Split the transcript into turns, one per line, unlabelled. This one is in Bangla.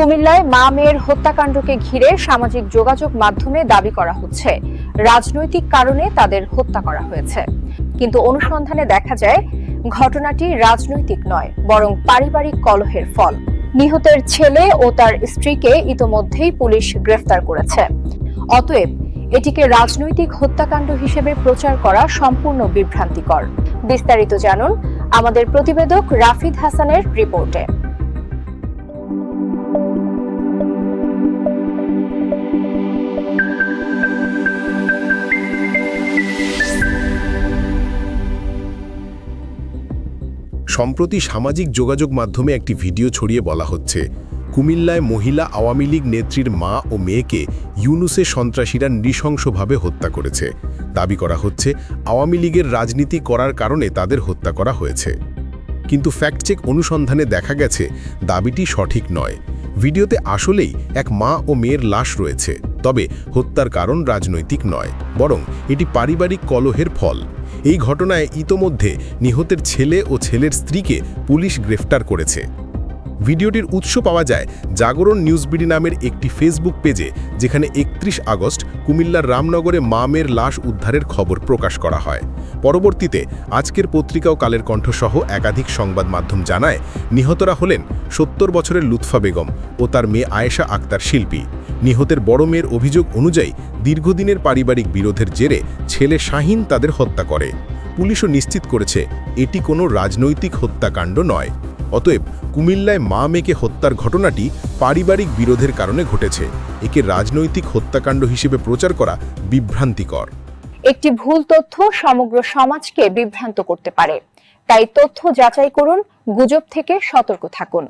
কুমিল্লায় মা মেয়ের হত্যাকাণ্ডকে ঘিরে সামাজিক যোগাযোগ মাধ্যমে দাবি করা হচ্ছে। রাজনৈতিক কারণে তাদের হত্যা করা হয়েছে। কিন্তু অনুসন্ধানে দেখা যায়, ঘটনাটি রাজনৈতিক নয়, বরং পারিবারিক কলহের ফল। নিহতের ছেলে ও তার স্ত্রীকে ইতোমধ্যেই পুলিশ গ্রেফতার করেছে। অতএব, এটিকে রাজনৈতিক হত্যাকাণ্ড হিসেবে প্রচার করা সম্পূর্ণ বিভ্রান্তিকর। বিস্তারিত জানুন আমাদের প্রতিবেদক রাফিদ হাসানের রিপোর্টে।
সম্প্রতি সামাজিক যোগাযোগ মাধ্যমে একটি ভিডিও ছড়িয়ে বলা হচ্ছে, কুমিল্লায় মহিলা আওয়ামী লীগ নেত্রীর মা ও মেয়েকে ইউনুসে সন্ত্রাসীরা নৃশংসভাবে হত্যা করেছে। দাবি করা হচ্ছে, আওয়ামী লীগের রাজনীতি করার কারণে তাদের হত্যা করা হয়েছে। কিন্তু ফ্যাক্ট চেক অনুসন্ধানে দেখা গেছে, দাবিটি সঠিক নয়। ভিডিওতে আসলেই এক মা ও মেয়ের লাশ রয়েছে। তবে হত্যার কারণ রাজনৈতিক নয়, বরং এটি পারিবারিক কলহের ফল। এই ঘটনায় ইতোমধ্যে নিহতের ছেলে ও ছেলের স্ত্রীকে পুলিশ গ্রেফতার করেছে। ভিডিওটির উৎস পাওয়া যায় জাগরণ নিউজবিডি নামের একটি ফেসবুক পেজে, যেখানে একত্রিশ আগস্ট কুমিল্লার রামনগরে মামের লাশ উদ্ধারের খবর প্রকাশ করা হয়। পরবর্তীতে আজকের পত্রিকা ও কালের কণ্ঠসহ একাধিক সংবাদ মাধ্যম জানায়, নিহতরা হলেন সত্তর বছরের লুৎফা বেগম ও তার মেয়ে আয়েশা আক্তার শিল্পী। নিহতের বড় মেয়ের অভিযোগ অনুযায়ী দীর্ঘদিনের পারিবারিক বিরোধের জেরে ছেলে শাহিন তাদের হত্যা করে। পুলিশও নিশ্চিত করেছে, এটি কোনো রাজনৈতিক হত্যাকাণ্ড নয়। অতএব কুমিল্লায় মা মেয়েকে হত্যার ঘটনাটি পারিবারিক বিরোধের কারণে ঘটেছে। একে রাজনৈতিক হত্যাকাণ্ড হিসেবে প্রচার করা বিভ্রান্তিকর।
একটি ভুল তথ্য সমগ্র সমাজকে বিভ্রান্ত করতে পারে। তাই তথ্য যাচাই করুন, গুজব থেকে সতর্ক থাকুন।